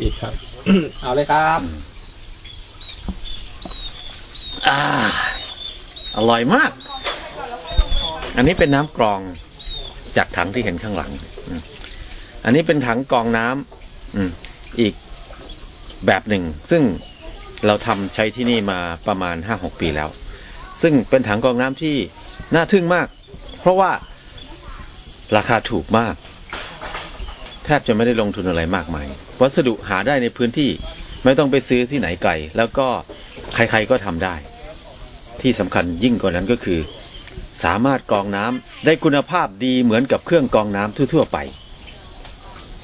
อีกครับ เอาเลยครับ อ่า อร่อยมาก อันนี้เป็นน้ำกรองจากถังที่เห็นข้างหลัง อันนี้เป็นถังกรองน้ำอีกแบบหนึ่ง ซึ่งเราทำใช้ที่นี่มาประมาณห้าหกปีแล้ว ซึ่งเป็นถังกรองน้ำที่น่าทึ่งมาก เพราะว่าราคาถูกมาก บจะไม่ได้ลงทุนอะไรมากมาย วัสดุหาได้ในพื้นที่ไม่ต้องไปซื้อที่ไหนไกล แล้วก็ใครๆก็ทำได้ ที่สำคัญยิ่งกว่านั้นก็คือ สามารถกรองน้ำได้คุณภาพดีเหมือนกับเครื่องกรองน้ำทั่วๆไป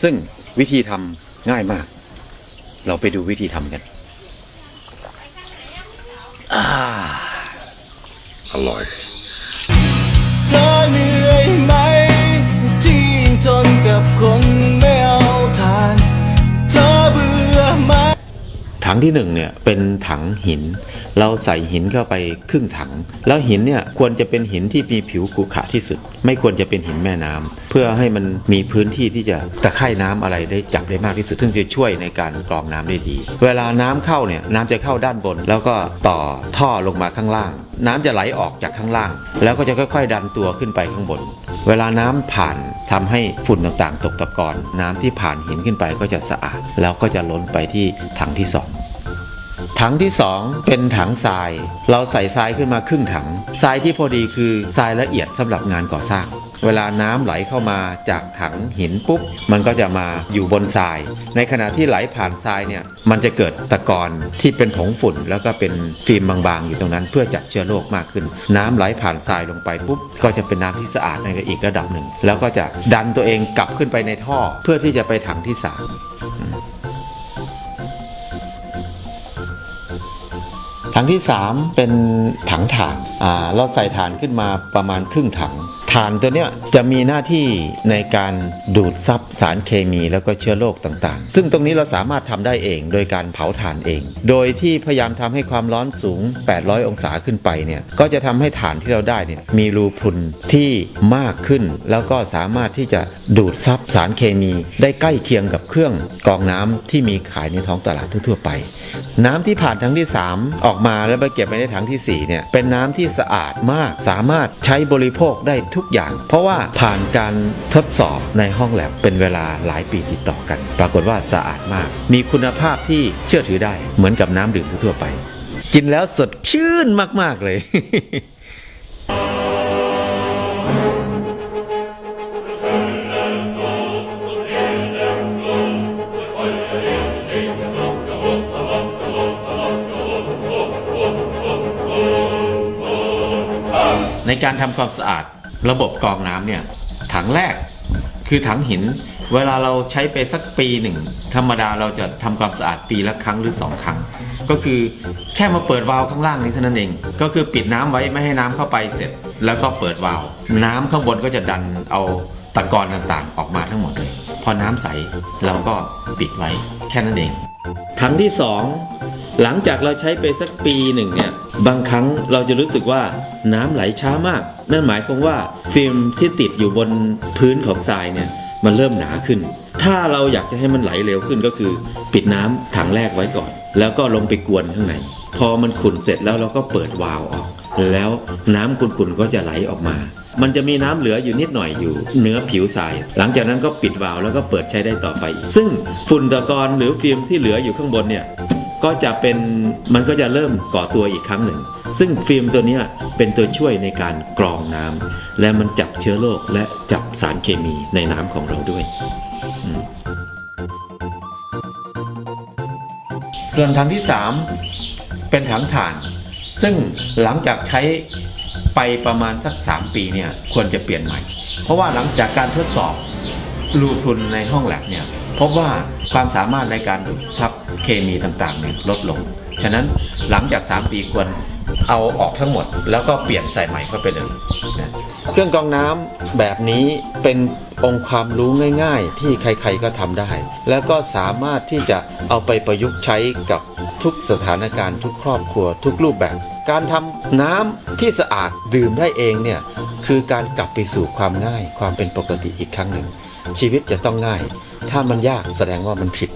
ซึ่งวิธีทำง่ายมาก เราไปดูวิธีทำกันอ่าอร่อย ถังที่หนึ่งเนี่ยเป็นถังหิน เราใส่หินเข้าไปครึ่งถัง แล้วหินเนี่ยควรจะเป็นหินที่มีผิวขรุขระที่สุด ไม่ควรจะเป็นหินแม่น้ำเพื่อให้มันมีพื้นที่ที่จะตะไคร่น้ำอะไรได้จับได้มากที่สุดซึ่งจะช่วยในการกรองน้ำได้ดี เวลาน้ำเข้าเนี่ยน้ำจะเข้าด้านบน แล้วก็ต่อท่อลงมาข้างล่าง น้ำจะไหลออกจากข้างล่าง แล้วก็จะค่อย ๆ ดันตัวขึ้นไปข้างบน เวลาน้ำผ่านทำให้ฝุ่นต่างๆ ตกตะกอนน้ำที่ผ่านหินขึ้นไปก็จะสะอาด แล้วก็จะล้นไปที่ถังที่สอง ถังที่ 2 เป็นถังทราย เราใส่ทรายขึ้นมาครึ่งถัง ทรายที่พอดีคือทรายละเอียดสำหรับงานก่อสร้าง เวลาน้ำไหลเข้ามาจากถังหินปุ๊บ มันก็จะมาอยู่บนทราย ในขณะที่ไหลผ่านทรายเนี่ย มันจะเกิดตะกอนที่เป็นผงฝุ่น แล้วก็เป็นฟิล์มบางๆ อยู่ตรงนั้น เพื่อจับเชื้อโรคมากขึ้น น้ำไหลผ่านทรายลงไปปุ๊บ ก็จะเป็นน้ำที่สะอาดในอีกระดับหนึ่ง แล้วก็จะดันตัวเองกลับขึ้นไปในท่อ เพื่อที่จะไปถังที่3 ถังที่ 3 เป็นถังถ่านอ่าเราใส่ถ่านขึ้นมาประมาณครึ่งถังถ่านตัวเนี้ยจะมีหน้าที่ในการดูดซับสารเคมีแล้วก็เชื้อโรคต่างๆ ซึ่งตรงนี้เราสามารถทำได้เองโดยการเผาถ่านเอง โดยที่พยายามทำให้ความร้อนสูง 800 องศาขึ้นไปเนี่ย ก็จะทำให้ถ่านที่เราได้เนี่ยมีรูพุนที่มากขึ้น แล้วก็สามารถที่จะดูดซับสารเคมี ได้ใกล้เคียงกับเครื่องกรองน้ำที่มีขายในท้องตลาดทั่วๆไป น้ำที่ผ่านถังที่ 3 ออกมาแล้วไปเก็บไว้ในถังทีสี่4เนี่ยเป็นน้ำที่สะอาดมาก สามารถใช้บริโภคได้ทุกอย่าง เพราะว่าผ่านการทดสอบในห้องแลบเป็นเวลาหลายปีติดต่อกัน ปรากฏว่าสะอาดมาก มีคุณภาพที่เชื่อถือได้เหมือนกับน้ำดื่มทั่วไป กินแล้วสดชื่นมาก ๆ เลยในการทำความสะอาด ระบบกรองน้ำเนี่ยถังแรกคือถังหิน เวลาเราใช้ไปสักปีหนึ่ง ธรรมดาเราจะทำความสะอาดปีละครั้งหรือสองครั้ง ก็คือแค่มาเปิดวาล์วข้างล่างนี้เท่านั้นเอง ก็คือปิดน้ำไว้ไม่ให้น้ำเข้าไปเสร็จ แล้วก็เปิดวาล์วน้ำข้างบนก็จะดันเอาตะกอนต่างๆ ออกมาทั้งหมดเลย พอน้ำใสเราก็ปิดไว้แค่นั้นเองถังที่สอง หลังจากเราใช้ไปสักปีหนึ่งเนี่ยบางครั้งเราจะรู้สึกว่าน้ำไหลช้ามาก นั่นหมายความว่าฟิล์มที่ติดอยู่บนพื้นของทรายเนี่ยมันเริ่มหนาขึ้น ถ้าเราอยากจะให้มันไหลเร็วขึ้นก็คือ ปิดน้ำถังแรกไว้ก่อน แล้วก็ลงไปกวนข้างในพอมันขุ่นเสร็จแล้วเราก็เปิดวาล์วออก แล้วน้ำขุ่นๆก็จะไหลออกมา มันจะมีน้ำเหลืออยู่นิดหน่อยอยู่เนื้อผิวทราย หลังจากนั้นก็ปิดวาล์วแล้วก็เปิดใช้ได้ต่อไป ซึ่งฝุ่นตะกอนหรือฟิล์มที่เหลืออยู่ข้างบนเนี่ย ก็จะเป็นมันก็จะเริ่มก่อตัวอีกครั้งหนึ่ง ซึ่งฟิล์มตัวนี้เป็นตัวช่วยในการกรองน้ำและมันจับเชื้อโรคและจับสารเคมีในน้ำของเราด้วยส่วนถังที่ 3 เป็นถังถ่าน ซึ่งหลังจากใช้ไปประมาณสัก 3 ปีเนี่ยควรจะเปลี่ยนใหม่ เพราะว่าหลังจากการทดสอบรูพรุนในห้องแลบเนี่ยพบว่า ความสามารถในการดูดซับเคมีต่างๆเนี่ยลดลง ฉะนั้นหลังจาก 3 ปีควรเอาออกทั้งหมด แล้วก็เปลี่ยนใส่ใหม่เข้าไปเลยนะเครื่องกรองน้ำแบบนี้เป็นองค์ความรู้ง่าย ๆ ที่ใครๆก็ทำได้ แล้วก็สามารถที่จะเอาไปประยุกต์ใช้กับทุกสถานการณ์ทุกครอบครัวทุกรูปแบบ การทำน้ำที่สะอาดดื่มได้เองเนี่ยคือการกลับไปสู่ความง่ายความเป็นปกติอีกครั้งหนึ่ง ชีวิตจะต้องง่าย ถ้ามันยากแสดงว่ามันผิด